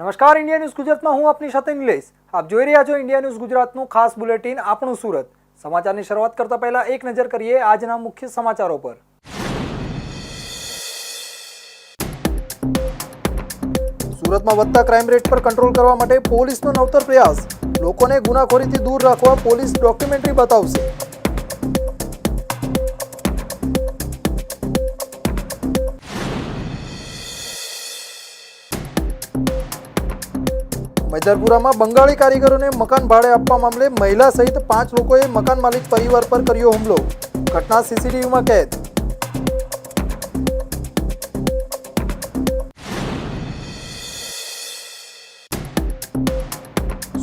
નમસ્કાર India news ગુજરાતમાં હું આપની સાથે નિલેશ. આપ જોઈ રહ્યા છો ઇન્ડિયા ન્યૂઝ ગુજરાતનું ખાસ બુલેટિન, આપણું સુરત. સમાચારની શરૂઆત કરતા પહેલા એક નજર કરીએ આજના મુખ્ય સમાચારો પર. સુરતમાં વધતા ક્રાઇમ રેટ પર કંટ્રોલ કરવા માટે પોલીસનો નવતર પ્રયાસ. લોકોને ગુનાખોરીથી દૂર રાખવા પોલીસ ડોક્યુમેન્ટરી બતાવશે. મૈદરપુરામાં બંગાળી કારીગરોને મકાન ભાડે આપવા મામલે મહિલા સહિત પાંચ લોકોએ મકાન માલિક પરિવાર પર કર્યો હુમલો. ઘટના સીસીટીવીમાં કેદ.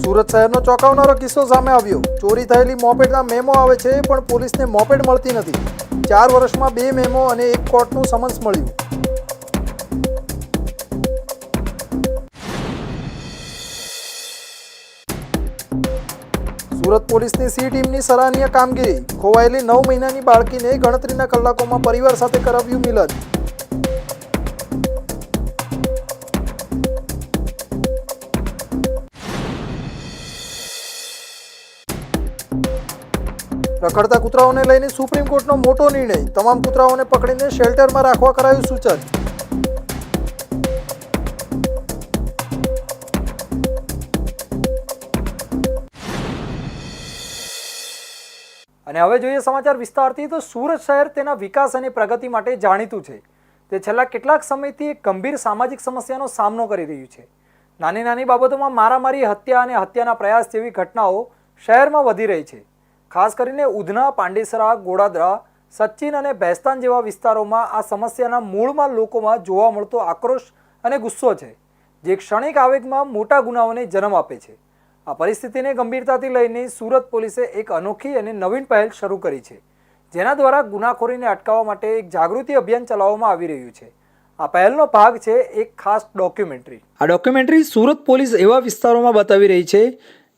સુરત શહેરનો ચોંકાવનારો કિસ્સો સામે આવ્યો. ચોરી થયેલી મોપેડના મેમો આવે છે, પણ પોલીસને મોપેડ મળતી નથી. ચાર વર્ષમાં બે મેમો અને એક કોર્ટનું સમન્સ મળ્યું. સુરત પોલીસની સી ટીમની સરાહનીય કામગીરી. ખોવાયેલી નવ મહિનાની બાળકીને ગણતરીના કલાકોમાં પરિવાર સાથે કરાવ્યું મિલન. રખડતા કૂતરાઓને લઈને સુપ્રીમ કોર્ટનો મોટો નિર્ણય. તમામ કૂતરાઓને પકડીને શેલ્ટરમાં રાખવા કરાયું સૂચન. અને હવે જોઈએ સમાચાર વિસ્તારથી, તો સુરત શહેર તેના વિકાસ અને પ્રગતિ માટે જાણીતું છે. તે છેલ્લા કેટલાક સમયથી એક ગંભીર સામાજિક સમસ્યાનો સામનો કરી રહ્યું છે. નાની નાની બાબતોમાં મારામારી, હત્યા અને હત્યાના પ્રયાસ જેવી ઘટનાઓ શહેરમાં વધી રહી છે. ખાસ કરીને ઉધના, પાંડેસરા, ગોડાદરા, સચિન અને ભેસ્તાન જેવા વિસ્તારોમાં આ સમસ્યાના મૂળમાં લોકોમાં જોવા મળતો આક્રોશ અને ગુસ્સો છે, જે ક્ષણિક આવેગમાં મોટા ગુનાઓને જન્મ આપે છે. આ પરિસ્થિતિને ગંભીરતાથી લઈને સુરત પોલીસે એક અનોખી અને નવીન પહેલ શરૂ કરી છે, જેના દ્વારા ગુનાખોરીને અટકાવવા માટે એક જાગૃતિ અભિયાન ચલાવવામાં આવી રહ્યું છે. આ પહેલનો ભાગ છે એક ખાસ ડોક્યુમેન્ટરી. આ ડોક્યુમેન્ટરી સુરત પોલીસ એવા વિસ્તારોમાં બતાવી રહી છે,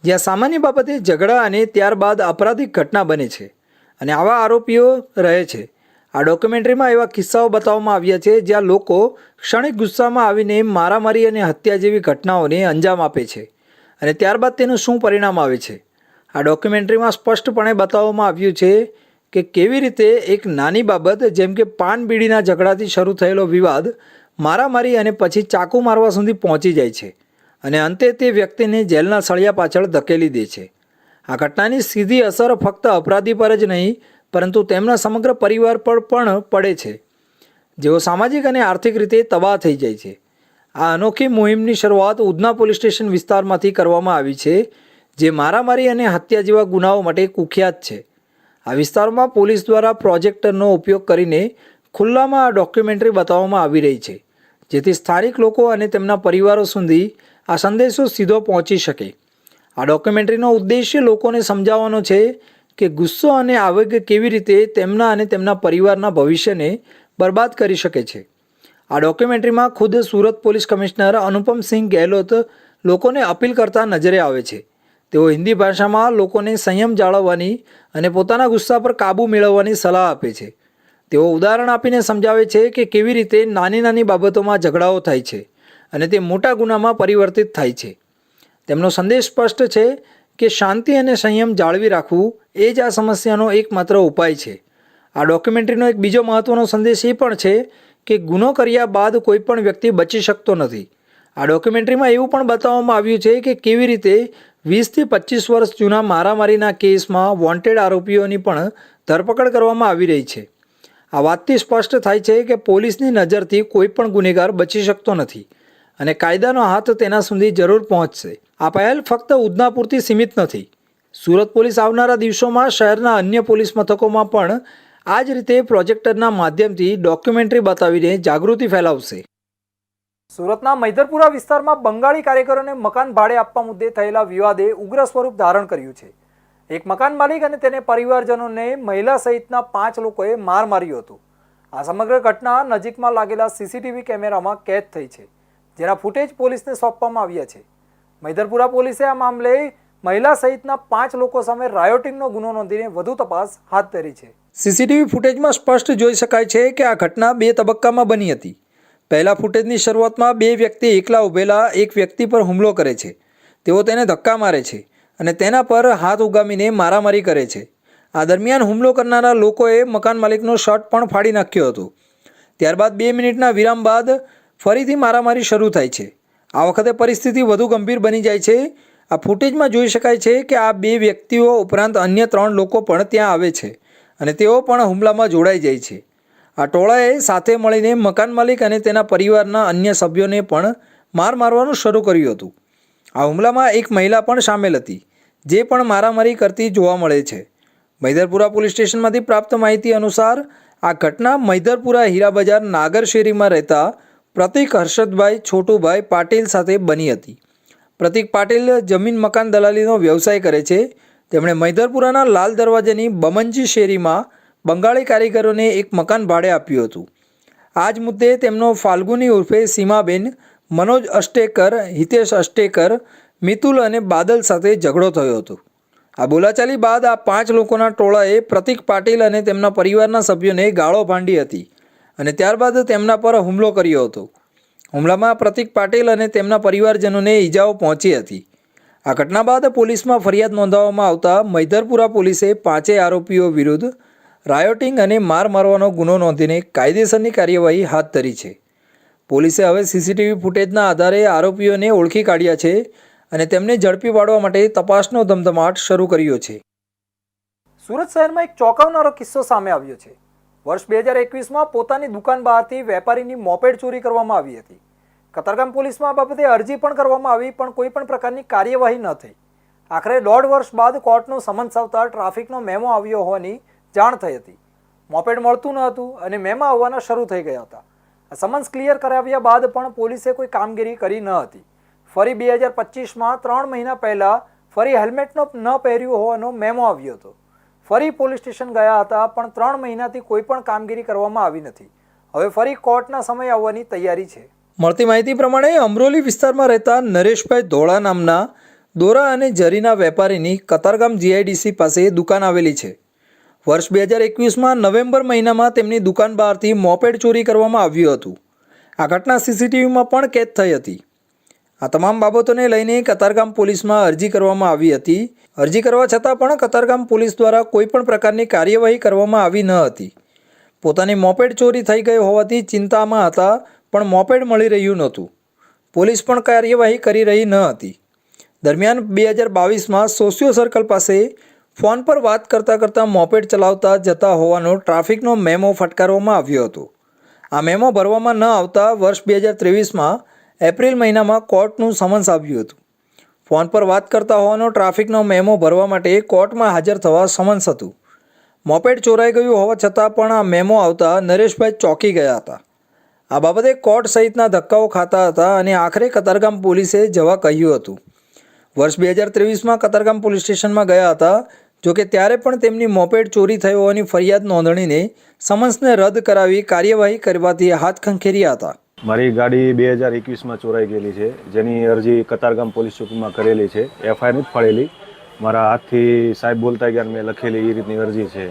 જ્યાં સામાન્ય બાબતે ઝઘડા અને ત્યારબાદ અપરાધિક ઘટના બને છે અને આવા આરોપીઓ રહે છે. આ ડોક્યુમેન્ટરીમાં એવા કિસ્સાઓ બતાવવામાં આવ્યા છે, જ્યાં લોકો ક્ષણિક ગુસ્સામાં આવીને મારામારી અને હત્યા જેવી ઘટનાઓને અંજામ આપે છે. અને ત્યારબાદ તેનું શું પરિણામ આવે છે? આ ડોક્યુમેન્ટરીમાં સ્પષ્ટપણે બતાવવામાં આવ્યું છે કે કેવી રીતે એક નાની બાબત જેમ કે પાન બીડીના ઝઘડાથી શરૂ થયેલો વિવાદ મારામારી અને પછી ચાકુ મારવા સુધી પહોંચી જાય છે અને અંતે તે વ્યક્તિને જેલના સળિયા પાછળ ધકેલી દે છે. આ ઘટનાની સીધી અસર ફક્ત અપરાધી પર જ નહીં, પરંતુ તેમના સમગ્ર પરિવાર પર પણ પડે છે. જેઓ સામાજિક અને આર્થિક રીતે તબાહ થઈ જાય છે. આ અનોખી મુહિમની શરૂઆત ઉધના પોલીસ સ્ટેશન વિસ્તારમાંથી કરવામાં આવી છે, જે મારામારી અને હત્યા જેવા ગુનાઓ માટે કુખ્યાત છે. આ વિસ્તારમાં પોલીસ દ્વારા પ્રોજેક્ટરનો ઉપયોગ કરીને ખુલ્લામાં આ ડોક્યુમેન્ટરી બતાવવામાં આવી રહી છે, જેથી સ્થાનિક લોકો અને તેમના પરિવારો સુધી આ સંદેશો સીધો પહોંચી શકે. આ ડોક્યુમેન્ટરીનો ઉદ્દેશ્ય લોકોને સમજાવવાનો છે કે ગુસ્સો અને આવેગ કેવી રીતે તેમના અને તેમના પરિવારના ભવિષ્યને બરબાદ કરી શકે છે. આ ડોક્યુમેન્ટરીમાં ખુદ સુરત પોલીસ કમિશનર અનુપમસિંહ ગેહલોત લોકોને અપીલ કરતા નજરે આવે છે. તેઓ હિન્દી ભાષામાં લોકોને સંયમ જાળવવાની અને પોતાના ગુસ્સા પર કાબૂ મેળવવાની સલાહ આપે છે. તેઓ ઉદાહરણ આપીને સમજાવે છે કે કેવી રીતે નાની નાની બાબતોમાં ઝઘડાઓ થાય છે અને તે મોટા ગુનામાં પરિવર્તિત થાય છે. તેમનો સંદેશ સ્પષ્ટ છે કે શાંતિ અને સંયમ જાળવી રાખવું એ જ આ સમસ્યાનો એકમાત્ર ઉપાય છે. આ ડોક્યુમેન્ટરીનો એક બીજો મહત્ત્વનો સંદેશ એ પણ છે કે ગુનો કર્યા બાદ કોઈ પણ વ્યક્તિ બચી શકતો નથી. આ ડોક્યુમેન્ટરીમાં એવું પણ બતાવવામાં આવ્યું છે કે કેવી રીતે વીસથી પચીસ વર્ષ જૂના મારામારીના કેસમાં વોન્ટેડ આરોપીઓની પણ ધરપકડ કરવામાં આવી રહી છે. આ વાતથી સ્પષ્ટ થાય છે કે પોલીસની નજરથી કોઈ પણ ગુનેગાર બચી શકતો નથી અને કાયદાનો હાથ તેના સુધી જરૂર પહોંચશે. આ પહેલ ફક્ત ઉધના પૂરતી સીમિત નથી. સુરત પોલીસ આવનારા દિવસોમાં શહેરના અન્ય પોલીસ મથકોમાં પણ આ જ રીતે પ્રોજેક્ટરના માધ્યમથી ડોક્યુમેન્ટરી બતાવીને જાગૃતિ ફેલાવશે. સુરતના મૈદરપુરા વિસ્તારમાં બંગાળી કાર્યકરોને મકાન ભાડે આપવા મુદ્દે થયેલા વિવાદે ઉગ્ર સ્વરૂપ ધારણ કર્યું છે. એક મકાન માલિક અને તેને પરિવારજનોને મહિલા સહિતના પાંચ લોકોએ માર માર્યું હતું. આ સમગ્ર ઘટના નજીકમાં લાગેલા સીસીટીવી કેમેરામાં કેદ થઈ છે, જેના ફૂટેજ પોલીસને સોંપવામાં આવ્યા છે. મૈદરપુરા પોલીસે આ મામલે મહિલા સહિતના પાંચ લોકો સામે રાયોટિંગનો ગુનો નોંધીને વધુ તપાસ હાથ ધરી છે. સીસીટીવી ફૂટેજમાં સ્પષ્ટ જોઈ શકાય છે કે આ ઘટના બે તબક્કામાં બની હતી. પહેલા ફૂટેજની શરૂઆતમાં બે વ્યક્તિ એકલા ઊભેલા એક વ્યક્તિ પર હુમલો કરે છે. તેઓ તેને ધક્કા મારે છે અને તેના પર હાથ ઉગામીને મારામારી કરે છે. આ દરમિયાન હુમલો કરનારા લોકોએ મકાન માલિકનો શર્ટ પણ ફાડી નાખ્યો હતો. ત્યારબાદ બે મિનિટના વિરામ બાદ ફરીથી મારામારી શરૂ થાય છે. આ વખતે પરિસ્થિતિ વધુ ગંભીર બની જાય છે. આ ફૂટેજમાં જોઈ શકાય છે કે આ બે વ્યક્તિઓ ઉપરાંત અન્ય ત્રણ લોકો પણ ત્યાં આવે છે. અને તેઓ પણ હુમલામાં જોડાઈ જાય છે. આ ટોળાએ સાથે મળીને મકાન માલિક અને તેના પરિવારના અન્ય સભ્યોને પણ માર મારવાનું શરૂ કર્યું હતું. આ હુમલામાં એક મહિલા પણ સામેલ હતી, જે પણ મારામારી કરતી જોવા મળે છે. મૈદરપુરા પોલીસ સ્ટેશનમાંથી પ્રાપ્ત માહિતી અનુસાર, આ ઘટના મૈદરપુરા હીરા બજાર નાગર શેરીમાં રહેતા પ્રતિક હર્ષદભાઈ છોટુભાઈ પાટીલ સાથે બની હતી. પ્રતિક પાટીલ જમીન મકાન દલાલીનો વ્યવસાય કરે છે તેમણે મૈદરપુરાના લાલ દરવાજાની બમનજી શેરીમાં બંગાળી કારીગરોને એક મકાન ભાડે આપ્યું હતું. આ જ મુદ્દે તેમનો ફાલ્ગુની ઉર્ફે સીમાબેન મનોજ અષ્ટેકર, હિતેશ અષ્ટેકર, મિતુલ અને બાદલ સાથે ઝઘડો થયો હતો. આ બોલાચાલી બાદ આ પાંચ લોકોના ટોળાએ પ્રતિક પાટીલ અને તેમના પરિવારના સભ્યોને ગાળો ભાંડી હતી અને ત્યારબાદ તેમના પર હુમલો કર્યો હતો. હુમલામાં પ્રતિક પાટીલ અને તેમના પરિવારજનોને ઈજાઓ પહોંચી હતી. આ ઘટના બાદ પોલીસમાં ફરિયાદ નોંધાવવામાં આવતા મૈધરપુરા પોલીસે પાંચેય આરોપીઓ વિરુદ્ધ રાયોટિંગ અને માર મારવાનો ગુનો નોંધીને કાયદેસરની કાર્યવાહી હાથ ધરી છે. પોલીસે હવે સીસીટીવી ફૂટેજના આધારે આરોપીઓને ઓળખી કાઢ્યા છે અને તેમને ઝડપી પાડવા માટે તપાસનો ધમધમાટ શરૂ કર્યો છે. સુરત શહેરમાં એક ચોંકાવનારો કિસ્સો સામે આવ્યો છે. વર્ષ બે હજાર એકવીસમાં પોતાની દુકાન બહારથી વેપારીની મોપેડ ચોરી કરવામાં આવી હતી. કતારગામ પોલીસમાં આ બાબતે અરજી પણ કરવામાં આવી, પણ કોઈ પણ પ્રકારની કાર્યવાહી ન થઈ. આખરે દોઢ વર્ષ બાદ કોર્ટનું સમન્સ આવતા ટ્રાફિકનો મેમો આવ્યો હોવાની જાણ થઈ હતી. મોપેડ મળતું ન હતું અને મેમો આવવાના શરૂ થઈ ગયા હતા. સમન્સ ક્લિયર કરાવ્યા બાદ પણ પોલીસે કોઈ કામગીરી કરી ન હતી. ફરી બે હજાર પચીસમાં ત્રણ મહિના પહેલાં ફરી હેલ્મેટનો ન પહેર્યું હોવાનો મેમો આવ્યો હતો. ફરી પોલીસ સ્ટેશન ગયા હતા, પણ ત્રણ મહિનાથી કોઈ પણ કામગીરી કરવામાં આવી નથી. હવે ફરી કોર્ટના સમય આવવાની તૈયારી છે. મળતી માહિતી પ્રમાણે અમરોલી વિસ્તારમાં રહેતા નરેશભાઈ ધોળા નામના દોરા અને જરીના વેપારીની કતારગામ જીઆઈડીસી પાસે દુકાન આવેલી છે. વર્ષ બે હજાર એકવીસમાં નવેમ્બર મહિનામાં તેમની દુકાન બહારથી મોપેડ ચોરી કરવામાં આવ્યું હતું. આ ઘટના સીસીટીવીમાં પણ કેદ થઈ હતી. આ તમામ બાબતોને લઈને કતારગામ પોલીસમાં અરજી કરવામાં આવી હતી. અરજી કરવા છતાં પણ કતારગામ પોલીસ દ્વારા કોઈ પણ પ્રકારની કાર્યવાહી કરવામાં આવી ન હતી. પોતાની મોપેડ ચોરી થઈ ગઈ હોવાથી ચિંતામાં હતા પણ મોપેડ મળી રહ્યું નહોતું. પોલીસ પણ કાર્યવાહી કરી રહી ન હતી. દરમિયાન બે હજાર બાવીસમાં સોશિયો સર્કલ પાસે ફોન પર વાત કરતાં કરતાં મોપેડ ચલાવતા જતા હોવાનો ટ્રાફિકનો મેમો ફટકારવામાં આવ્યો હતો. આ મેમો ભરવામાં ન આવતા વર્ષ બે હજાર ત્રેવીસમાં એપ્રિલ મહિનામાં કોર્ટનું સમન્સ આવ્યું હતું. ફોન પર વાત કરતા હોવાનો ટ્રાફિકનો મેમો ભરવા માટે કોર્ટમાં હાજર થવા સમન્સ હતું. મોપેડ ચોરાઈ ગયું હોવા છતાં પણ આ મેમો આવતા નરેશભાઈ ચોંકી ગયા હતા. આ બાબતે કોર્ટ સહિતના ધક્કાઓ ખાતા હતા અને આખરે કતારગામ પોલીસે જવા કહ્યું હતું. વર્ષ બે હજાર ત્રેવીસમાં કતારગામ પોલીસ સ્ટેશનમાં ગયા હતા, જોકે ત્યારે પણ તેમની મોપેડ ચોરી થઈ હોવાની ફરિયાદ નોંધણીને સમન્સને રદ કરાવી કાર્યવાહી કરવાથી હાથ ખંખેર્યા હતા. મારી ગાડી બે હજાર એકવીસમાં ચોરાઈ ગયેલી છે, જેની અરજી કતારગામ પોલીસ ચોકીમાં કરેલી છે એફઆઈઆર નથી ફાડેલી મારા હાથથી સાહેબ બોલતા ગયા મેં લખેલી એ રીતની અરજી છે.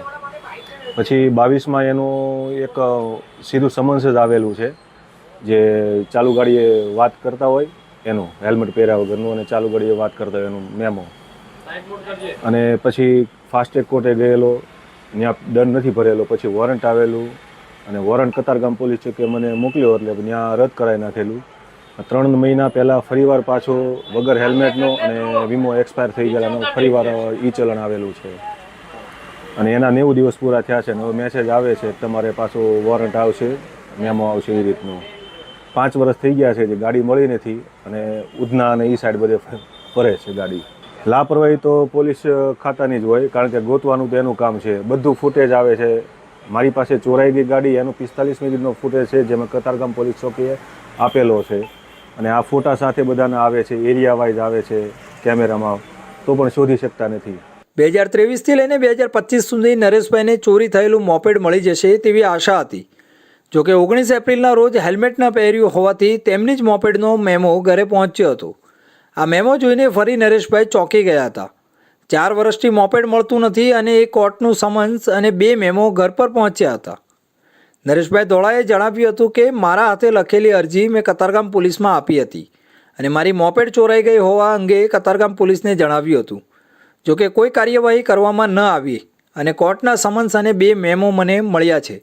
પછી બાવીસમાં એનું એક સીધું સમન્સ જ આવેલું છે, જે ચાલુ ગાડીએ વાત કરતા હોય, એનું હેલ્મેટ પહેર્યા વગરનું અને ચાલુ ગાડીએ વાત કરતા હોય એનું મેમો. અને પછી ફાસ્ટેગ કોર્ટે ગયેલો ત્યાં દંડ નથી ભરેલો, પછી વોરંટ આવેલું, અને વોરંટ કતારગામ પોલીસ ચોકે મને મોકલ્યો એટલે ત્યાં રદ કરાવી નાખેલું. ત્રણ મહિના પહેલાં ફરીવાર પાછો વગર હેલ્મેટનો અને વીમો એક્સપાયર થઈ ગયેલાનો ફરીવાર ઈ ચલણ આવેલું છે. અને એના નેવું દિવસ પૂરા થયા છે અને હવે મેસેજ આવે છે તમારે પાછો વોરંટ આવશે, મેમો આવશે એ રીતનું. પાંચ વર્ષ થઈ ગયા છે જે ગાડી મળી નથી અને ઉધના અને એ સાઈડ બધે ફરે છે ગાડી. લાપરવાહી તો પોલીસ ખાતાની જ હોય, કારણ કે ગોતવાનું તો એનું કામ છે. બધું ફૂટેજ આવે છે. મારી પાસે ચોરાઈ ગઈ ગાડી, એનો પિસ્તાલીસ મિનિટનો ફૂટેજ છે, જેમાં કતારગામ પોલીસ ચોકીએ આપેલો છે. અને આ ફોટા સાથે બધાના આવે છે એરિયા વાઇઝ આવે છે કેમેરામાં તો પણ શોધી શકતા નથી. બે હજાર ત્રેવીસથી લઈને બે હજાર પચીસ સુધી નરેશભાઈને ચોરી થયેલું મોપેડ મળી જશે તેવી આશા હતી. જોકે ઓગણીસ એપ્રિલના રોજ હેલ્મેટ ન પહેર્યું હોવાથી તેમની જ મોપેડનો મેમો ઘરે પહોંચ્યો હતો. આ મેમો જોઈને ફરી નરેશભાઈ ચોંકી ગયા હતા. ચાર વર્ષથી મોપેડ મળતું નથી અને એ કોર્ટનું સમન્સ અને બે મેમો ઘર પર પહોંચ્યા હતા. નરેશભાઈ ધોળાએ જણાવ્યું હતું કે, મારા હાથે લખેલી અરજી મેં કતારગામ પોલીસમાં આપી હતી અને મારી મોપેડ ચોરાઈ ગઈ હોવા અંગે કતારગામ પોલીસને જણાવ્યું હતું. જોકે કોઈ કાર્યવાહી કરવામાં ન આવી અને કોર્ટના સમન્સ અને બે મેમો મને મળ્યા છે.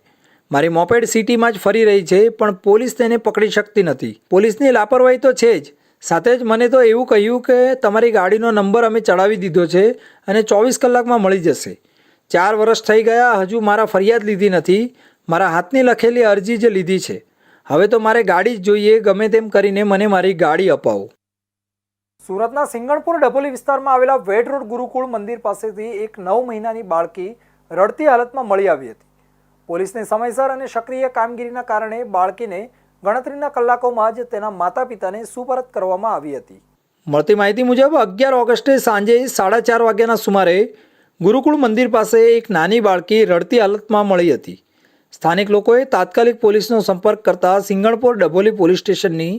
મારી મોપેડ સિટીમાં જ ફરી રહી છે, પણ પોલીસ તેને પકડી શકતી નથી. પોલીસની લાપરવાહી તો છે જ. સાથે જ મને તો એવું કહ્યું કે તમારી ગાડીનો નંબર અમે ચડાવી દીધો છે અને ચોવીસ કલાકમાં મળી જશે. ચાર વર્ષ થઈ ગયા, હજુ મારા ફરિયાદ લીધી નથી. મારા હાથની લખેલી અરજી જ લીધી છે. હવે તો મારે ગાડી જ જોઈએ, ગમે તેમ કરીને મને મારી ગાડી અપાવો. સુરતના સિંગણપુર ડભોલી વિસ્તારમાં આવેલા વેડ રોડ ગુરુકુળ મંદિર પાસેથી એક નવ મહિનાની બાળકી રડતી હાલતમાં મળી આવી હતી. પોલીસને સમયસર અને સક્રિય કામગીરીના કારણે બાળકીને ગણતરીના કલાકોમાં જ તેના માતા પિતાને સુપરત કરવામાં આવી હતી. મળતી માહિતી મુજબ અગિયાર ઓગસ્ટે સાંજે સાડા ચાર વાગ્યાના સુમારે ગુરુકુળ મંદિર પાસે એક નાની બાળકી રડતી હાલતમાં મળી હતી. સ્થાનિક લોકોએ તાત્કાલિક પોલીસનો સંપર્ક કરતા સિંગણપુર ડભોલી પોલીસ સ્ટેશનની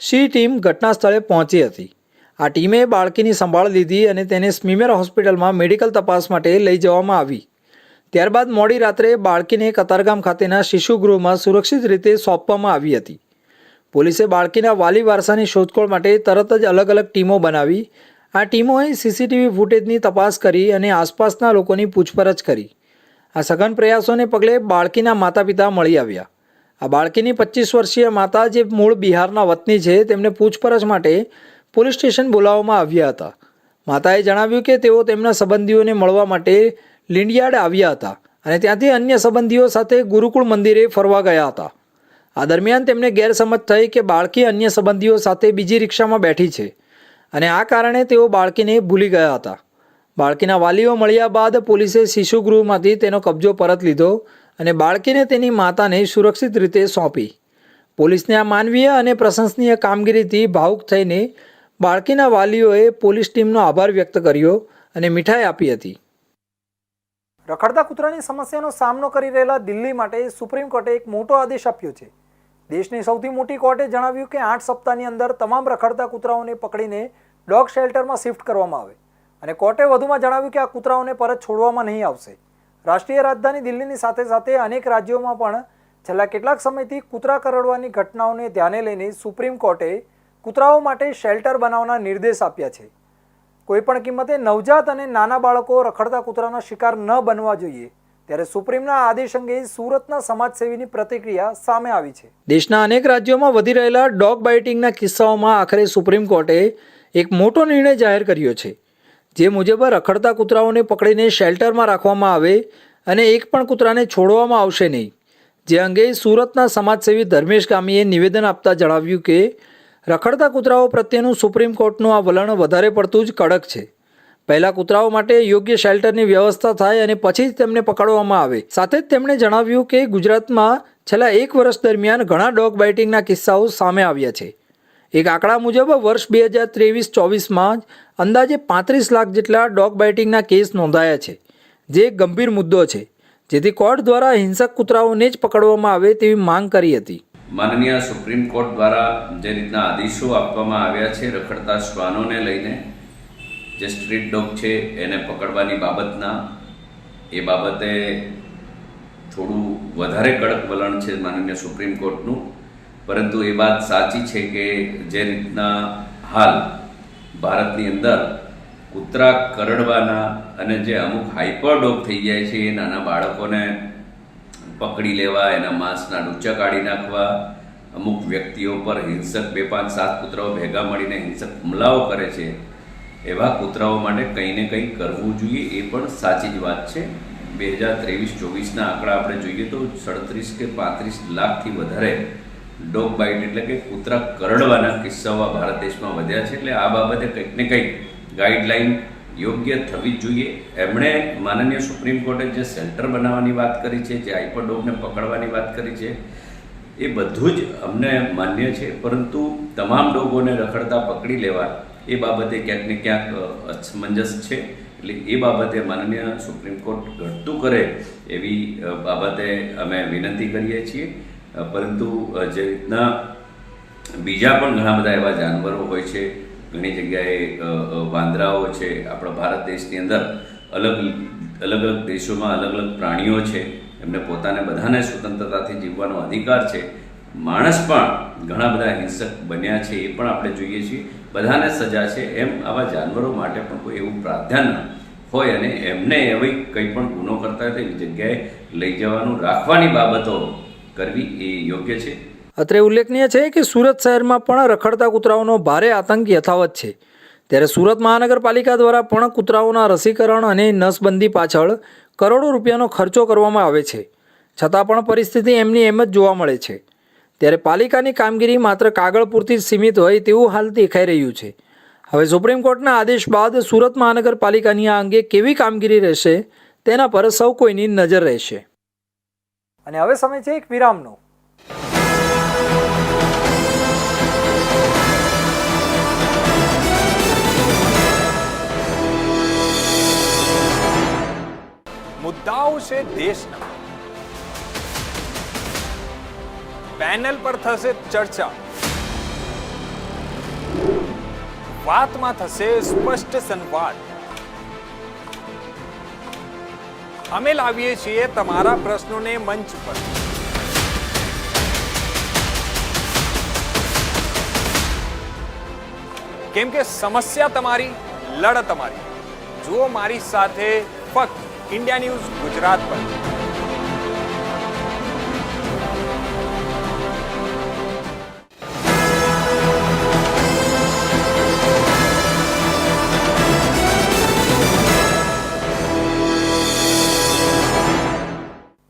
સી ટીમ ઘટના સ્થળે પહોંચી હતી. આ ટીમે બાળકીની સંભાળ લીધી અને તેને સ્મીમેર હોસ્પિટલમાં મેડિકલ તપાસ માટે લઈ જવામાં આવી. ત્યારબાદ મોડી રાત્રે બાળકીને કતારગામ ખાતેના શિશુગૃહમાં સુરક્ષિત રીતે સોંપવામાં આવી હતી. પોલીસે બાળકીના વાલી વારસાની શોધખોળ માટે તરત જ અલગ અલગ ટીમો બનાવી, આ ટીમોએ સીસીટીવી ફૂટેજની તપાસ કરી અને આસપાસના લોકોની પૂછપરછ કરી. આ સઘન પ્રયાસોને પગલે બાળકીના માતા પિતા મળી આવ્યા. આ બાળકીની પચીસ વર્ષીય માતા, જે મૂળ બિહારના વતની છે, તેમને પૂછપરછ માટે પોલીસ સ્ટેશન બોલાવવામાં આવ્યા હતા. માતાએ જણાવ્યું કે તેઓ તેમના સંબંધીઓને મળવા માટે લીંડિયાડ આવ્યા હતા અને ત્યાંથી અન્ય સંબંધીઓ સાથે ગુરુકુળ મંદિરે ફરવા ગયા હતા. આ દરમિયાન તેમને ગેરસમજ થઈ કે બાળકી અન્ય સંબંધીઓ સાથે બીજી રિક્ષામાં બેઠી છે અને આ કારણે તેઓ બાળકીને ભૂલી ગયા હતા. બાળકીના વાલીઓ મળ્યા બાદ પોલીસે શિશુગૃહમાંથી તેનો કબજો પરત લીધો અને બાળકીને તેની માતાને સુરક્ષિત રીતે સોંપી. પોલીસને આ માનવીય અને પ્રશંસનીય કામગીરીથી ભાવુક થઈને બાળકીના વાલીઓએ પોલીસ ટીમનો આભાર વ્યક્ત કર્યો અને મીઠાઈ આપી હતી. રખડતા કૂતરાની સમસ્યાનો સામનો કરી રહેલા દિલ્હી માટે સુપ્રીમ કોર્ટે એક મોટો આદેશ આપ્યો છે. દેશની સૌથી મોટી કોર્ટે જણાવ્યું કે આઠ સપ્તાહની અંદર તમામ રખડતા કૂતરાઓને પકડીને ડોગ શેલ્ટરમાં શિફ્ટ કરવામાં આવે અને કોર્ટે વધુમાં જણાવ્યું કે આ કૂતરાઓને પરત છોડવામાં નહીં આવશે. રાષ્ટ્રીય રાજધાની દિલ્હીની સાથે સાથે અનેક રાજ્યોમાં પણ છેલ્લા કેટલાક સમયથી કૂતરા કરડવાની ઘટનાઓને ધ્યાને લઈને સુપ્રીમ કોર્ટે કૂતરાઓ માટે શેલ્ટર બનાવવાના નિર્દેશ આપ્યા છે. કોઈપણ કિંમતે નવજાત અને નાના બાળકો રખડતા કૂતરાનો શિકાર ન બનવા જોઈએ. ત્યારે સુપ્રીમના આદેશ અંગે સુરતના સમાજસેવીની પ્રતિક્રિયા સામે આવી છે. દેશના અનેક રાજ્યોમાં વધી રહેલા ડોગ બાઇટિંગના કિસ્સાઓમાં આખરે સુપ્રીમ કોર્ટે એક મોટો નિર્ણય જાહેર કર્યો છે, જે મુજબ રખડતા કૂતરાઓને પકડીને શેલ્ટરમાં રાખવામાં આવે અને એક પણ કૂતરાને છોડવામાં આવશે નહીં. જે અંગે સુરતના સમાજસેવી ધર્મેશ ગામીએ નિવેદન આપતા જણાવ્યું કે રખડતા કૂતરાઓ પ્રત્યેનું સુપ્રીમ કોર્ટનું આ વલણ વધારે પડતું જ કડક છે. પહેલાં કૂતરાઓ માટે યોગ્ય શેલ્ટરની વ્યવસ્થા થાય અને પછી જ તેમને પકડવામાં આવે. સાથે જ તેમણે જણાવ્યું કે ગુજરાતમાં છેલ્લા એક વર્ષ દરમિયાન ઘણા ડોગ બાઇટિંગના કિસ્સાઓ સામે આવ્યા છે. એક આંકડા મુજબ વર્ષ બે હજાર ત્રેવીસ ચોવીસમાં જ અંદાજે પાંત્રીસ લાખ જેટલા ડોગ બાઇટિંગના કેસ નોંધાયા છે, જે એક ગંભીર મુદ્દો છે, જેથી કોર્ટ દ્વારા હિંસક કૂતરાઓને જ પકડવામાં આવે તેવી માંગ કરી હતી. માનનીય સુપ્રીમ કોર્ટ દ્વારા જે રીતના આદેશો આપવામાં આવ્યા છે રખડતા શ્વાનોને લઈને, જે સ્ટ્રીટ ડોગ છે એને પકડવાની બાબતના, એ બાબતે થોડું વધારે કડક વલણ છે માનનીય સુપ્રીમ કોર્ટનું. પરંતુ એ વાત સાચી છે કે જે રીતના હાલ ભારતની અંદર કૂતરા કરડવાના અને જે અમુક હાઇપર ડોગ થઈ જાય છે એ નાના બાળકોને પકડી લેવા, એના માંસના ડૂચા કાઢી નાખવા, અમુક વ્યક્તિઓ પર હિંસક બે પાંચ સાત કૂતરાઓ ભેગા મળીને હિંસક હુમલાઓ કરે છે, એવા કૂતરાઓ માટે કંઈ ને કંઈ કરવું જોઈએ એ પણ સાચી જ વાત છે. બે હજાર ત્રેવીસ ચોવીસના આંકડા આપણે જોઈએ તો સડત્રીસ કે પાંત્રીસ લાખથી વધારે ડોગ બાઇટ એટલે કે કૂતરા કરડવાના કિસ્સાઓ ભારત દેશમાં વધ્યા છે, એટલે આ બાબતે કંઈક ને કંઈક ગાઈડલાઈન યોગ્ય થવી જ જોઈએ. એમણે માનનીય સુપ્રીમ કોર્ટે જે સેન્ટર બનાવવાની વાત કરી છે, જે આઈપર ડોગને પકડવાની વાત કરી છે, એ બધું જ અમને માન્ય છે. પરંતુ તમામ ડોગોને રખડતા પકડી લેવા, એ બાબતે ક્યાંક ને ક્યાંક અસમંજસ છે. એટલે એ બાબતે માનનીય સુપ્રીમ કોર્ટ ઘટતું કરે એવી બાબતે અમે વિનંતી કરીએ છીએ. પરંતુ જે રીતના બીજા પણ ઘણા બધા એવા જાનવરો હોય છે ઘણી જગ્યાએ વાંદરાઓ છે, આપણા ભારત દેશની અંદર અલગ અલગ અલગ દેશોમાં અલગ અલગ પ્રાણીઓ છે. એમને પોતાને બધાને સ્વતંત્રતાથી જીવવાનો અધિકાર છે. માણસ પણ ઘણા બધા હિંસક બન્યા છે, એ પણ આપણે જોઈએ છીએ. બધાને સજા છે. એમ આવા જાનવરો માટે પણ કોઈ એવું પ્રાધાન્ય હોય અને એમને એવી કંઈ પણ ગુનો કરતા હોય તો એવી જગ્યાએ લઈ જવાનું, રાખવાની બાબતો કરવી એ યોગ્ય છે. અત્રે ઉલ્લેખનીય છે કે સુરત શહેરમાં પણ રખડતા કૂતરાઓનો ભારે આતંક યથાવત છે. ત્યારે સુરત મહાનગરપાલિકા દ્વારા પણ કૂતરાઓના રસીકરણ અને નસબંધી પાછળ કરોડો રૂપિયાનો ખર્ચો કરવામાં આવે છે. છતાં પણ પરિસ્થિતિ એમની એમ જ જોવા મળે છે. ત્યારે પાલિકાની કામગીરી માત્ર કાગળ પૂરતી જ સીમિત હોય તેવું હાલ દેખાઈ રહ્યું છે. હવે સુપ્રીમ કોર્ટના આદેશ બાદ સુરત મહાનગરપાલિકાની આ અંગે કેવી કામગીરી રહેશે તેના પર સૌ કોઈની નજર રહેશે. અને હવે સમય છે એક વિરામનો. પેનલ પર થશે ચર્ચા વાતમાં થશે સ્પષ્ટ સંવાદ અમે લાવીએ છીએ તમારા પ્રશ્નોને મંચ પર કેમ કે સમસ્યા તમારી લડત તમારી જુઓ મારી સાથે ફક્ત ઇન્ડિયા ન્યૂઝ ગુજરાત પર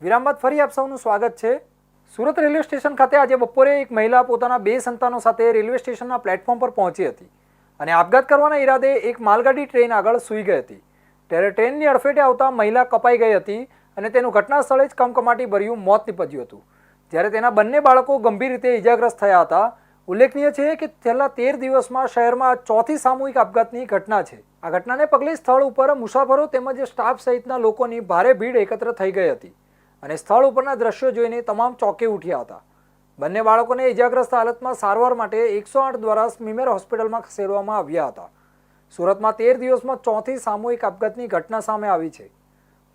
વિરામ બાદ ફરી આપ સૌનું સ્વાગત છે. સુરત રેલવે સ્ટેશન ખાતે આજે બપોરે એક મહિલા પોતાના બે સંતાનો સાથે રેલવે સ્ટેશનના પ્લેટફોર્મ પર પહોંચી હતી અને આપઘાત કરવાના ઈરાદે એક માલગાડી ટ્રેન આગળ સૂઈ ગઈ હતી. ત્યારે ટ્રેનની અડફેટે આવતા મહિલા કપાઈ ગઈ હતી અને તેનું ઘટના સ્થળે જ કમકમાટી ભર્યું મોત નીપજ્યું હતું. જ્યારે તેના બંને બાળકો ગંભીર રીતે ઇજાગ્રસ્ત થયા હતા. ઉલ્લેખનીય છે કે છેલ્લા તેર દિવસમાં શહેરમાં ચોથી સામૂહિક આપઘાતની ઘટના છે. આ ઘટનાને પગલે સ્થળ ઉપર મુસાફરો તેમજ સ્ટાફ સહિતના લોકોની ભારે ભીડ એકત્ર થઈ ગઈ હતી. અને સ્થળ ઉપરના દ્રશ્યો જોઈને તમામ ચોંકી ઉઠ્યા હતા. બંને બાળકોને ઇજાગ્રસ્ત હાલતમાં સારવાર માટે એકસો આઠ દ્વારા સ્મીમેર હોસ્પિટલમાં ખસેડવામાં આવ્યા હતા. સુરતમાં તેર દિવસમાં ચોથી સામૂહિક આપઘાતની ઘટના સામે આવી છે.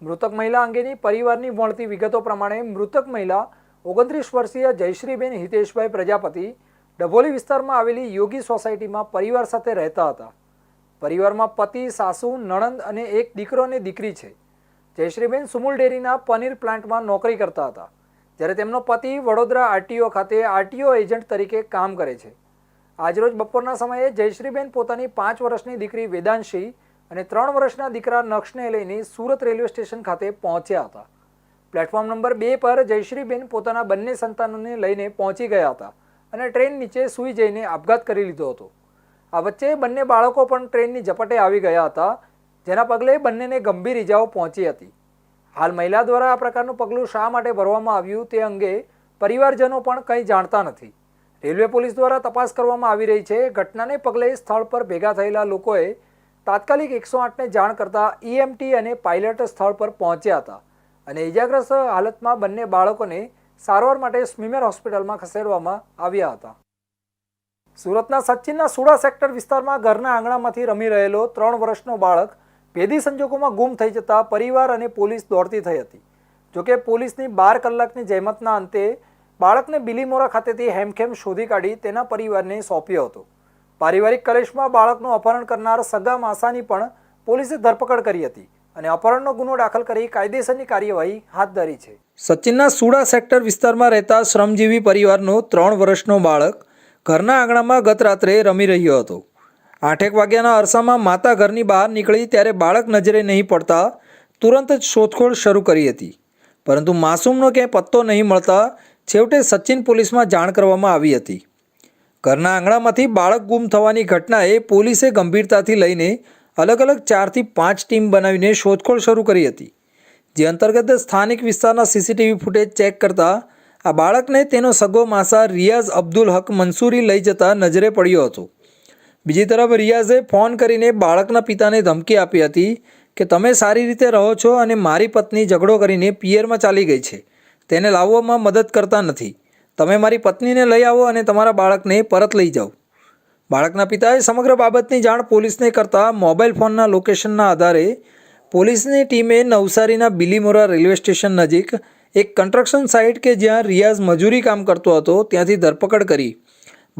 મૃતક મહિલા અંગેની પરિવારની વણતી વિગતો પ્રમાણે મૃતક મહિલા ઓગણત્રીસ વર્ષીય જયશ્રીબેન હિતેશભાઈ પ્રજાપતિ ડભોલી વિસ્તારમાં આવેલી યોગી સોસાયટીમાં પરિવાર સાથે રહેતા હતા. પરિવારમાં પતિ, સાસુ, નણંદ અને એક દીકરો અને દીકરી છે. જયશ્રીબેન સુમુલ ડેરીના પનીર પ્લાન્ટમાં નોકરી કરતા હતા, જ્યારે તેમનો પતિ વડોદરા આરટીઓ ખાતે આરટીઓ એજન્ટ તરીકે કામ કરે છે. આજરોજ બપોરના સમયે જયશ્રીબેન પોતાની પાંચ વર્ષની દીકરી વેદાંશી અને ત્રણ વર્ષના દીકરા નક્ષને લઈને સુરત રેલવે સ્ટેશન ખાતે પહોંચ્યા હતા. પ્લેટફોર્મ નંબર બે પર જયશ્રીબેન પોતાના બંને સંતાનોને લઈને પહોંચી ગયા હતા અને ટ્રેન નીચે સૂઈ જઈને આપઘાત કરી લીધો હતો. આ વચ્ચે બંને બાળકો પણ ટ્રેનની ઝપટે આવી ગયા હતા જેના પગલે બંનેને ગંભીર ઇજાઓ પહોંચી હતી. હાલ મહિલા દ્વારા આ પ્રકારનું પગલું શા માટે ભરવામાં આવ્યું તે અંગે પરિવારજનો પણ કંઈ જાણતા નથી. રેલવે પોલીસ દ્વારા તપાસ કરવામાં આવી રહી છે. ઘટનાને પગલે સ્થળ પર ભેગા થયેલા લોકોએ તાત્કાલિક એકસો આઠને જાણ કરતા ઈએમટી અને પાયલટ સ્થળ પર પહોંચ્યા હતા અને ઇજાગ્રસ્ત હાલતમાં બંને બાળકોને સારવાર માટે સ્મીમેર હોસ્પિટલમાં ખસેડવામાં આવ્યા હતા. સુરતના સચિનના સુડા સેક્ટર વિસ્તારમાં ઘરના આંગણામાંથી રમી રહેલો ત્રણ વર્ષનો બાળક ભેદી સંજોગોમાં ગુમ થઈ જતા પરિવાર અને પોલીસ દોડતી થઈ હતી. જોકે પોલીસની બાર કલાકની જહેમતના અંતે બાળકને બિલીમોરા ખાતેથી હેમખેમ શોધી કાઢી તેના પરિવારને સોંપ્યો હતો. પારિવારિક કલેશમાં બાળકનું અપહરણ કરનાર સગા માસાની પણ પોલીસે ધરપકડ કરી હતી અને અપહરણનો ગુનો દાખલ કરી કાયદેસરની કાર્યવાહી હાથ ધરી છે. સચિનના સુડા સેક્ટર વિસ્તારમાં રહેતા શ્રમજીવી પરિવારનો ત્રણ વર્ષનો બાળક ઘરના આંગણામાં ગત રાત્રે રમી રહ્યો હતો. આઠેક વાગ્યાના અરસામાં માતા ઘરની બહાર નીકળી ત્યારે બાળક નજરે નહીં પડતા તુરંત જ શોધખોળ શરૂ કરી હતી. પરંતુ માસૂમનો ક્યાંય પત્તો નહીં મળતા છેવટે સચિન પોલીસમાં જાણ કરવામાં આવી હતી. ઘરના આંગણામાંથી બાળક ગુમ થવાની ઘટનાએ પોલીસે ગંભીરતાથી લઈને અલગ અલગ ચારથી પાંચ ટીમ બનાવીને શોધખોળ શરૂ કરી હતી. જે અંતર્ગત સ્થાનિક વિસ્તારના સીસીટીવી ફૂટેજ ચેક કરતા આ બાળકને તેનો સગો માસા રિયાઝ અબ્દુલ હક મંસૂરી લઈ જતા નજરે પડ્યો હતો. બીજી તરફ રિયાઝે ફોન કરીને બાળકના પિતાને ધમકી આપી હતી કે તમે સારી રીતે રહો છો અને મારી પત્ની ઝઘડો કરીને પિયરમાં ચાલી ગઈ છે. તેને લાવવામાં મદદ કરતા નથી. તમે મારી પત્નીને લઈ આવો અને તમારા બાળકને પરત લઈ જાઓ. બાળકના પિતાએ સમગ્ર બાબતની જાણ પોલીસને કરતા મોબાઈલ ફોનના લોકેશનના આધારે પોલીસની ટીમે નવસારીના બિલીમોરા રેલવે સ્ટેશન નજીક એક કન્સ્ટ્રક્શન સાઇટ કે જ્યાં રિયાઝ મજૂરી કામ કરતો હતો, ત્યાંથી ધરપકડ કરી.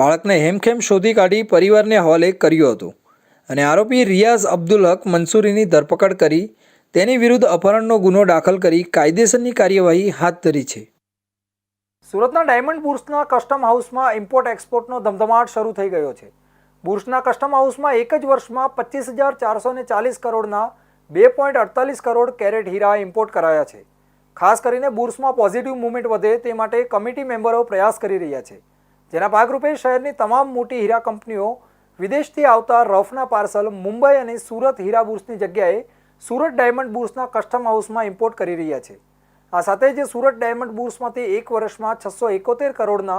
બાળકને હેમખેમ શોધી કાઢી પરિવારને હવાલે કર્યો હતો. અને આરોપી રિયાઝ અબ્દુલ હક મંસૂરીની ધરપકડ કરી, તેની વિરુદ્ધ અપહરણનો ગુનો દાખલ કરી કાયદેસરની કાર્યવાહી હાથ ધરી છે. સુરતના ડાયમંડ બુર્સના કસ્ટમ હાઉસમાં ઇમ્પોર્ટ એક્સપોર્ટનો ધમધમાટ શરૂ થઈ ગયો છે. બુર્સના કસ્ટમ હાઉસમાં એક જ વર્ષમાં પચીસ હજાર ચારસો ને ચાલીસ કરોડના બે પોઈન્ટ અડતાલીસ કરોડ કેરેટ હીરા ઇમ્પોર્ટ કરાયા છે. ખાસ કરીને બુર્સમાં પોઝિટિવ મુવમેન્ટ વધે તે માટે કમિટી મેમ્બરો પ્રયાસ કરી રહ્યા છે. જેના ભાગરૂપે શહેરની તમામ મોટી હીરા કંપનીઓ વિદેશથી આવતા રફના પાર્સલ મુંબઈ અને સુરત હીરા બુર્સની જગ્યાએ સુરત ડાયમંડ બુર્સના કસ્ટમ હાઉસમાં ઇમ્પોર્ટ કરી રહ્યા છે. આ સાથે જે સુરત ડાયમંડ બુર્સમાંથી એક વર્ષમાં છસો એકોતેર કરોડના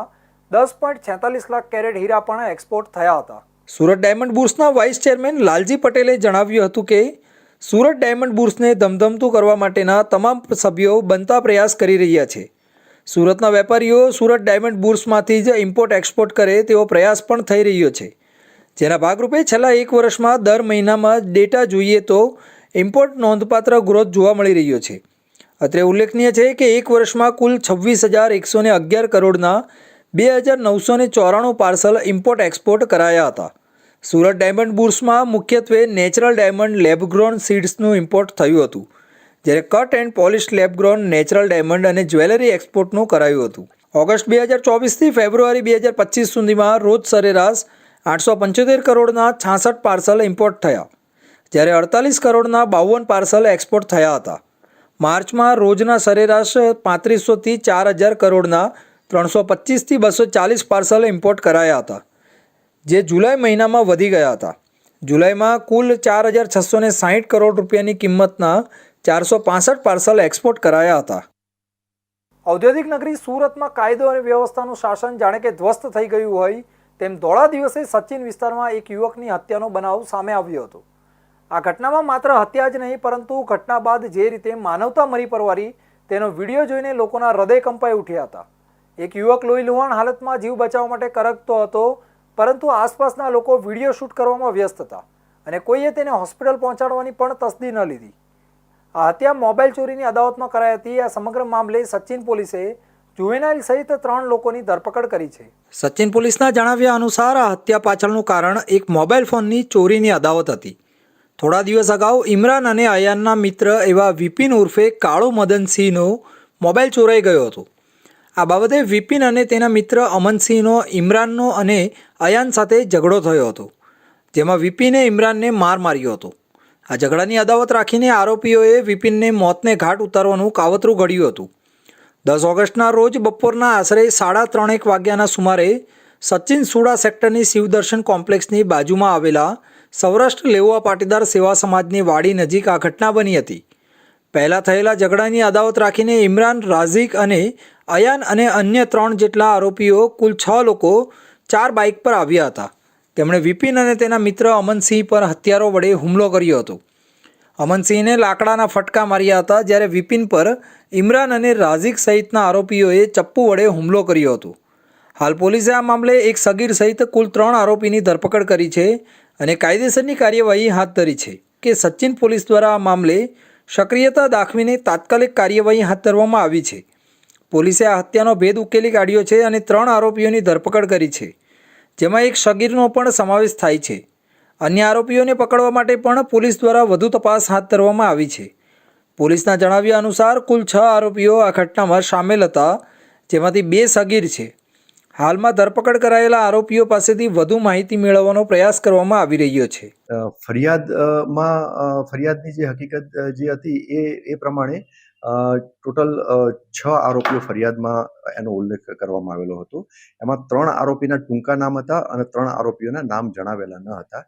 દસ પોઈન્ટ છેતાલીસ લાખ કેરેટ હીરા પણ એક્સપોર્ટ થયા હતા. સુરત ડાયમંડ બુર્સના વાઇસ ચેરમેન લાલજી પટેલે જણાવ્યું હતું કે, સુરત ડાયમંડ બુર્સને ધમધમતું કરવા માટેના તમામ સભ્યો બનતા પ્રયાસ કરી રહ્યા છે. સુરતના વેપારીઓ સુરત ડાયમંડ બુર્સમાંથી જ ઇમ્પોર્ટ એક્સપોર્ટ કરે તેવો પ્રયાસ પણ થઈ રહ્યો છે. જેના ભાગરૂપે છેલ્લા એક વર્ષમાં દર મહિનામાં ડેટા જોઈએ તો ઇમ્પોર્ટ નોંધપાત્ર ગ્રોથ જોવા મળી રહ્યો છે. અત્રે ઉલ્લેખનીય છે કે એક વર્ષમાં કુલ છવ્વીસ હજાર એકસો ને અગિયાર કરોડના બે હજાર નવસો ને ચોરાણું પાર્સલ ઇમ્પોર્ટ એક્સપોર્ટ કરાયા હતા. સુરત ડાયમંડ બુર્સમાં મુખ્યત્વે નેચરલ ડાયમંડ લેબગ્રોન સીડ્સનું ઇમ્પોર્ટ થયું હતું. જ્યારે cut and polish lab grown, natural diamond અને જ્વેલરી એક્સપોર્ટનું કરાયું હતું. ઓગસ્ટ બે હજાર ચોવીસથી ફેબ્રુઆરી બે હજાર પચીસ સુધીમાં રોજ સરેરાશ આઠસો પંચોતેર કરોડના છાસઠ પાર્સલ ઇમ્પોર્ટ થયા. જ્યારે અડતાલીસ કરોડના બાવન પાર્સલ એક્સપોર્ટ થયા હતા. માર્ચમાં રોજના સરેરાશ પાંત્રીસોથી ચાર હજાર કરોડના ત્રણસો પચીસથી બસો ચાલીસ પાર્સલ ઇમ્પોર્ટ કરાયા હતા, જે જુલાઈ મહિનામાં વધી ગયા હતા. જુલાઈમાં કુલ ચાર હજાર છસો ને સાહીઠ કરોડ રૂપિયાની કિંમતના ચારસો પાસઠ પાર્સલ એક્સપોર્ટ કરાયા હતા. ઔદ્યોગિક નગરી સુરતમાં કાયદો અને વ્યવસ્થાનું શાસન જાણે કે ધ્વસ્ત થઈ ગયું હોય, તેમ ધોળા દિવસે સચિન વિસ્તારમાં એક યુવકની હત્યાનો બનાવ સામે આવ્યો હતો. આ ઘટનામાં માત્ર હત્યા જ નહીં, પરંતુ ઘટના બાદ જે રીતે માનવતા મરી પરવારી, તેનો વીડિયો જોઈને લોકોના હૃદય કંપાઈ ઉઠ્યા હતા. એક યુવક લોહી લુહાણ હાલતમાં જીવ બચાવવા માટે કરકતો હતો, પરંતુ આસપાસના લોકો વીડિયો શૂટ કરવામાં વ્યસ્ત હતા અને કોઈએ તેને હોસ્પિટલ પહોંચાડવાની પણ તસદી ન લીધી. આ હત્યા મોબાઈલ ચોરીની અદાવતમાં કરાઈ હતી. આ સમગ્ર મામલે સચિન પોલીસે જુવેનાઇલ સહિત ત્રણ લોકોની ધરપકડ કરી છે. સચિન પોલીસના જણાવ્યા અનુસાર આ હત્યા પાછળનું કારણ એક મોબાઈલ ફોનની ચોરીની અદાવત હતી. થોડા દિવસ અગાઉ ઇમરાન અને અયાનના મિત્ર એવા વિપિન ઉર્ફે કાળો મદનસિંહનો મોબાઈલ ચોરાઈ ગયો હતો. આ બાબતે વિપિન અને તેના મિત્ર અમનસિંહનો, ઇમરાનનો અને અયાન સાથે ઝઘડો થયો હતો, જેમાં વિપિને ઇમરાનને માર માર્યો હતો. આ ઝઘડાની અદાવત રાખીને આરોપીઓએ વિપિનને મોતને ઘાટ ઉતારવાનું કાવતરું ઘડ્યું હતું. દસ ઓગસ્ટના રોજ બપોરના આશરે સાડા ત્રણેક વાગ્યાના સુમારે સચિન સુડા સેક્ટરની શિવદર્શન કોમ્પ્લેક્સની બાજુમાં આવેલા સૌરાષ્ટ્ર લેવા પાટીદાર સેવા સમાજની વાડી નજીક આ ઘટના બની હતી. પહેલાં થયેલા ઝઘડાની અદાવત રાખીને ઇમરાન, રાઝિક અને અયાન અને અન્ય ત્રણ જેટલા આરોપીઓ કુલ છ લોકો ચાર બાઇક પર આવ્યા હતા. તેમણે વિપિન અને તેના મિત્ર અમનસિંહ પર હથિયારો વડે હુમલો કર્યો હતો. અમનસિંહને લાકડાના ફટકા માર્યા હતા, જ્યારે વિપિન પર ઇમરાન અને રાઝિક સહિતના આરોપીઓએ ચપ્પુ વડે હુમલો કર્યો હતો. હાલ પોલીસે આ મામલે એક સગીર સહિત કુલ ત્રણ આરોપીની ધરપકડ કરી છે અને કાયદેસરની કાર્યવાહી હાથ ધરી છે કે સચિન પોલીસ દ્વારા આ મામલે સક્રિયતા દાખવીને તાત્કાલિક કાર્યવાહી હાથ ધરવામાં આવી છે. પોલીસે આ હત્યાનો ભેદ ઉકેલી કાઢ્યો છે અને ત્રણ આરોપીઓની ધરપકડ કરી છે. જેમાં એક શગીરનો પણ સમાવેશ થાય છે. અન્ય આરોપીઓને પકડવા માટે પણ પોલીસ દ્વારા વધુ તપાસ હાથ ધરવામાં આવી છે. પોલીસના જણાવ્યા અનુસાર, કુલ છ આરોપીઓ આ ઘટનામાં સામેલ હતા, જેમાંથી બે સગીર છે. હાલમાં ધરપકડ કરાયેલા આરોપીઓ પાસેથી વધુ માહિતી મેળવવાનો પ્રયાસ કરવામાં આવી રહ્યો છે. ફરિયાદમાં ફરિયાદની જે હકીકત જે હતી એ એ પ્રમાણે ટોટલ છ આરોપીઓ ફરિયાદમાં એનો ઉલ્લેખ કરવામાં આવેલો હતો. એમાં ત્રણ આરોપીના ટૂંકા નામ હતા અને ત્રણ આરોપીઓના નામ જણાવેલા ન હતા.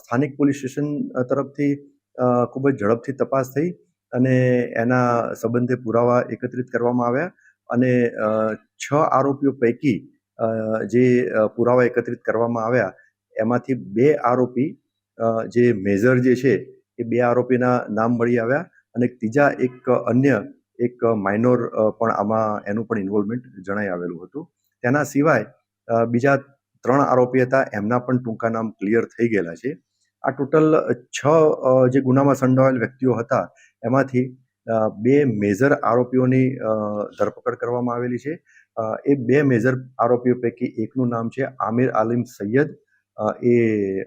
સ્થાનિક પોલીસ સ્ટેશન તરફથી ખૂબ જ ઝડપથી તપાસ થઈ અને એના સંબંધે પુરાવા એકત્રિત કરવામાં આવ્યા અને છ આરોપીઓ પૈકી જે પુરાવા એકત્રિત કરવામાં આવ્યા, એમાંથી બે આરોપી જે મેજર જે છે, એ બે આરોપીના નામ મળી આવ્યા અને ત્રીજા એક, અન્ય એક માઇનોર પણ આમાં એનું પણ ઇન્વોલ્વમેન્ટ જણાઈ આવેલું હતું. તેના સિવાય બીજા ત્રણ આરોપી હતા, એમના પણ ટૂંકા નામ ક્લિયર થઈ ગયેલા છે. આ ટોટલ છ જે ગુનામાં સંડોવાયેલ વ્યક્તિઓ હતા, એમાંથી બે મેજર આરોપીઓની ધરપકડ કરવામાં આવેલી છે. એ બે મેજર આરોપીઓ પૈકી એકનું નામ છે આમિર આલિમ સૈયદ. એ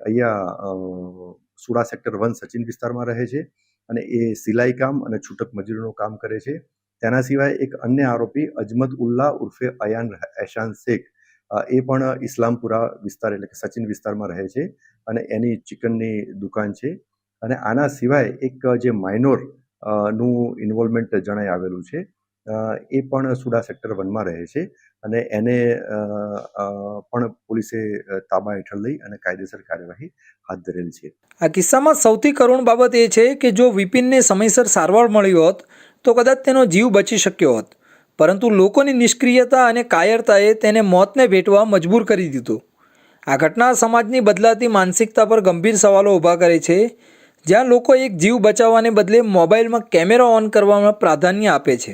અહીંયા સુડા સેક્ટર વન સચિન વિસ્તારમાં રહે છે. અને એ સિલાઈ કામ અને છૂટક મજૂરીનું કામ કરે છે. તેના સિવાય એક અન્ય આરોપી અજમત ઉલ્લા ઉર્ફે અયાન એશાન શેખ એ પણ ઇસ્લામપુરા વિસ્તાર એટલે કે સચિન વિસ્તારમાં રહે છે અને એની ચિકનની દુકાન છે. અને આના સિવાય એક જે માઇનોરનું ઇન્વોલ્વમેન્ટ જણાઈ આવેલું છે એ પણ સુડા સેક્ટર વનમાં રહે છે. અને એને પણ પોલીસે તાબા હેઠળ લઈ અને કાયદેસર કાર્યવાહી હાથ ધરેલ છે. આ કિસ્સામાં સૌથી કરુણ બાબત એ છે કે જો વિપિનને સમયસર સારવાર મળી હોત, તો કદાચ તેનો જીવ બચી શક્યો હોત. પરંતુ લોકોની નિષ્ક્રિયતા અને કાયરતાએ તેને મોતને ભેટવા મજબૂર કરી દીધો. આ ઘટના સમાજની બદલાતી માનસિકતા પર ગંભીર સવાલો ઊભા કરે છે, જ્યાં લોકો એક જીવ બચાવવાને બદલે મોબાઈલમાં કેમેરા ઓન કરવામાં પ્રાધાન્ય આપે છે.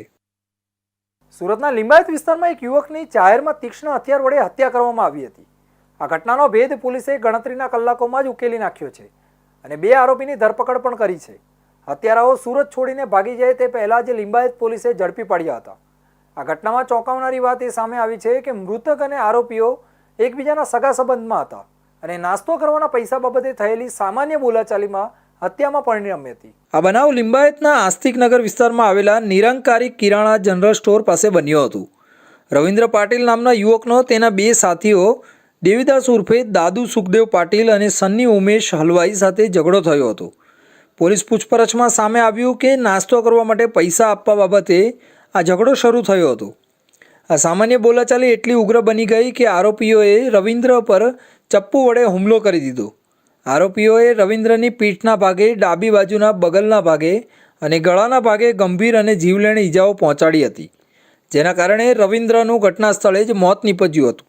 સુરતના લિંબાયત વિસ્તારમાં એક યુવકની જાહેરમાં તીક્ષ્ણ હથિયાર વડે હત્યા કરવામાં આવી હતી. આ ઘટનાનો ભેદ પોલીસે ગણતરીના કલાકોમાં જ ઉકેલી નાખ્યો છે અને બે આરોપીની ધરપકડ પણ કરી છે. હત્યારાઓ સુરત છોડીને ભાગી જાય તે પહેલાં જ લિંબાયત પોલીસે ઝડપી પાડ્યા હતા. આ ઘટનામાં ચોંકાવનારી વાત એ સામે આવી છે કે મૃતક અને આરોપીઓ એકબીજાના સગા સંબંધમાં હતા અને નાસ્તો કરવાના પૈસા બાબતે થયેલી સામાન્ય બોલાચાલીમાં હત્યામાં પરિણમી હતી. આ બનાવ લિંબાયતના આસ્તિકનગર વિસ્તારમાં આવેલા નિરંકારી કિરાણા જનરલ સ્ટોર પાસે બન્યો હતું. રવિન્દ્ર પાટીલ નામના યુવકનો તેના બે સાથીઓ, દેવીદાસ ઉર્ફે દાદુ સુખદેવ પાટીલ અને સન્ની ઉમેશ હલવાઈ સાથે ઝઘડો થયો હતો. પોલીસ પૂછપરછમાં સામે આવ્યું કે નાસ્તો કરવા માટે પૈસા આપવા બાબતે આ ઝઘડો શરૂ થયો હતો. આ સામાન્ય બોલાચાલી એટલી ઉગ્ર બની ગઈ કે આરોપીઓએ રવિન્દ્ર પર ચપ્પુ વડે હુમલો કરી દીધો. આરોપીઓએ રવિન્દ્રની પીઠના ભાગે, ડાબી બાજુના બગલના ભાગે અને ગળાના ભાગે ગંભીર અને જીવલેણ ઈજાઓ પહોંચાડી હતી, જેના કારણે રવિન્દ્રનું ઘટના સ્થળે જ મોત નીપજ્યું હતું.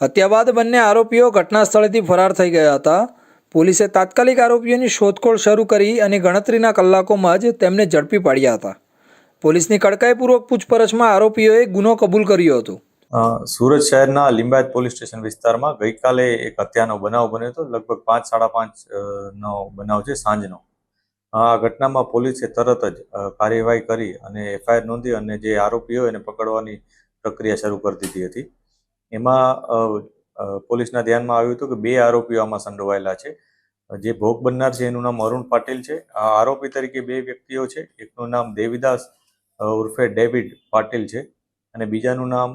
હત્યા બાદ બંને આરોપીઓ ઘટના સ્થળેથી ફરાર થઈ ગયા હતા. પોલીસે તાત્કાલિક આરોપીઓની શોધખોળ શરૂ કરી અને ગણતરીના કલાકોમાં જ તેમને ઝડપી પાડ્યા હતા. પોલીસની કડકાઈપૂર્વક પૂછપરછમાં આરોપીઓએ ગુનો કબૂલ કર્યો હતો. સુરત શહેરના લિંબાયત પોલીસ સ્ટેશન વિસ્તારમાં ગઈકાલે એક હત્યાનો બનાવ બન્યો હતો. લગભગ પાંચ, સાડા પાંચ નો બનાવ છે સાંજનો. આ ઘટનામાં પોલીસે તરત જ કાર્યવાહી કરી અને એફઆઈઆર નોંધી અને જે આરોપીઓ એને પકડવાની પ્રક્રિયા શરૂ કરી દીધી હતી. એમાં પોલીસના ધ્યાનમાં આવ્યું હતું કે બે આરોપીઓ આમાં સંડોવાયેલા છે. જે ભોગ બનનાર છે એનું નામ અરુણ પાટીલ છે. આ આરોપી તરીકે બે વ્યક્તિઓ છે. એકનું નામ દેવીદાસ ઉર્ફે ડેવિડ પાટીલ છે. અને બીજાનું નામ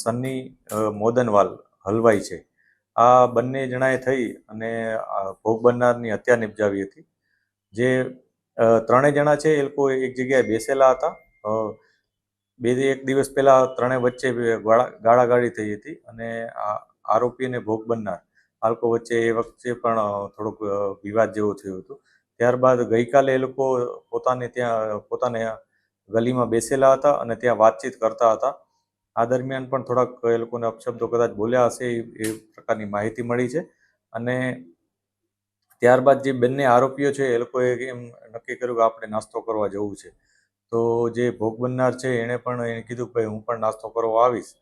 સન્ની મોદનવાલ હલવાઈ છે. આ બંને જણાએ થઈ અને ભોગ બનનારની હત્યા નિપજાવી હતી. જે ત્રણેય જણા છે એ લોકો એક જગ્યાએ બેસેલા હતા. બે એક દિવસ પહેલાં ત્રણેય વચ્ચે ગાળા, ગાળાગાળી થઈ હતી અને આરોપી અને ભોગ બનનાર. આ લોકો વચ્ચે એ વખતે પણ થોડોક વિવાદ જેવો થયો હતો. ત્યારબાદ ગઈકાલે એ લોકો પોતાને ત્યાં, પોતાને ગલીમાં બેસેલા હતા અને ત્યાં વાતચીત કરતા હતા. આ દરમિયાન પણ થોડાક એ લોકોને અપશબ્દો કદાચ બોલ્યા હશે એ પ્રકારની માહિતી મળી છે. અને ત્યારબાદ જે બંને આરોપીઓ છે એ લોકોએ એમ નક્કી કર્યું કે આપણે નાસ્તો કરવા જવું છે. તો જે ભોગ બનનાર છે એણે પણ એને કીધું કે ભાઈ હું પણ નાસ્તો કરવા આવીશ.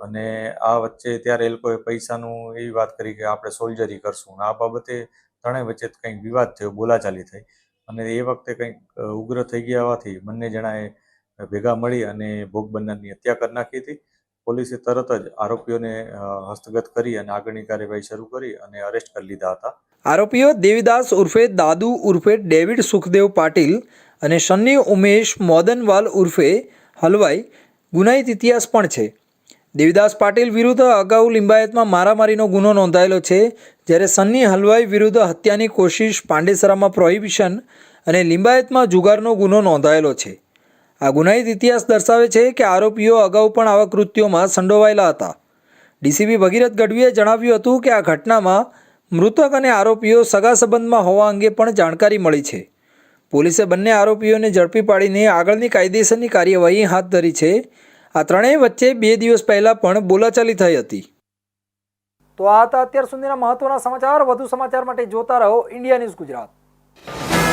અને આ વચ્ચે ત્યારે એ લોકોએ પૈસાનું એવી વાત કરી કે આપણે સોલ્જરી કરશું. આ બાબતે ત્રણેય વચ્ચે કંઈક વિવાદ થયો, બોલાચાલી થઈ. અને એ વખતે કંઈક ઉગ્ર થઈ ગયા હોવાથી બંને જણાએ ભેગા મળી અને ભોગ બનનારની હત્યા કરી નાખી હતી. પોલીસે તરત જ આરોપીઓને હસ્તગત કરી અને આગળની કાર્યવાહી શરૂ કરી અને અરેસ્ટ કરી લીધા હતા. આરોપીઓ દેવીદાસ ઉર્ફે દાદુ ઉર્ફે ડેવિડ સુખદેવ પાટીલ અને સન્ની ઉમેશ મોદનવાલ ઉર્ફે હલવાઈ ગુનાહિત ઇતિહાસ પણ છે. દેવીદાસ પાટીલ વિરુદ્ધ અગાઉ લિંબાયતમાં મારામારીનો ગુનો નોંધાયેલો છે, જ્યારે સન્ની હલવાઈ વિરુદ્ધ હત્યાની કોશિશ પાંડેસરામાં પ્રોહિબિશન અને લિંબાયતમાં જુગારનો ગુનો નોંધાયેલો છે. આ ગુનાહિત ઇતિહાસ દર્શાવે છે કે આરોપીઓ અગાઉ પણ આવા કૃત્યોમાં સંડોવાયેલા હતા. ડીસીપી ભગીરથ ગઢવીએ જણાવ્યું હતું કે આ ઘટનામાં મૃતક અને આરોપીઓ સગા સંબંધમાં હોવા અંગે પણ જાણકારી મળી છે. પોલીસે બંને આરોપીઓને ઝડપી પાડીને આગળની કાયદેસરની કાર્યવાહી હાથ ધરી છે. આ ત્રણેય વચ્ચે બે દિવસ પહેલાં પણ બોલાચાલી થઈ હતી. તો આ હતા અત્યાર સુધીના મહત્વના સમાચાર. વધુ સમાચાર માટે જોતા રહો ઇન્ડિયા ન્યૂઝ ગુજરાત.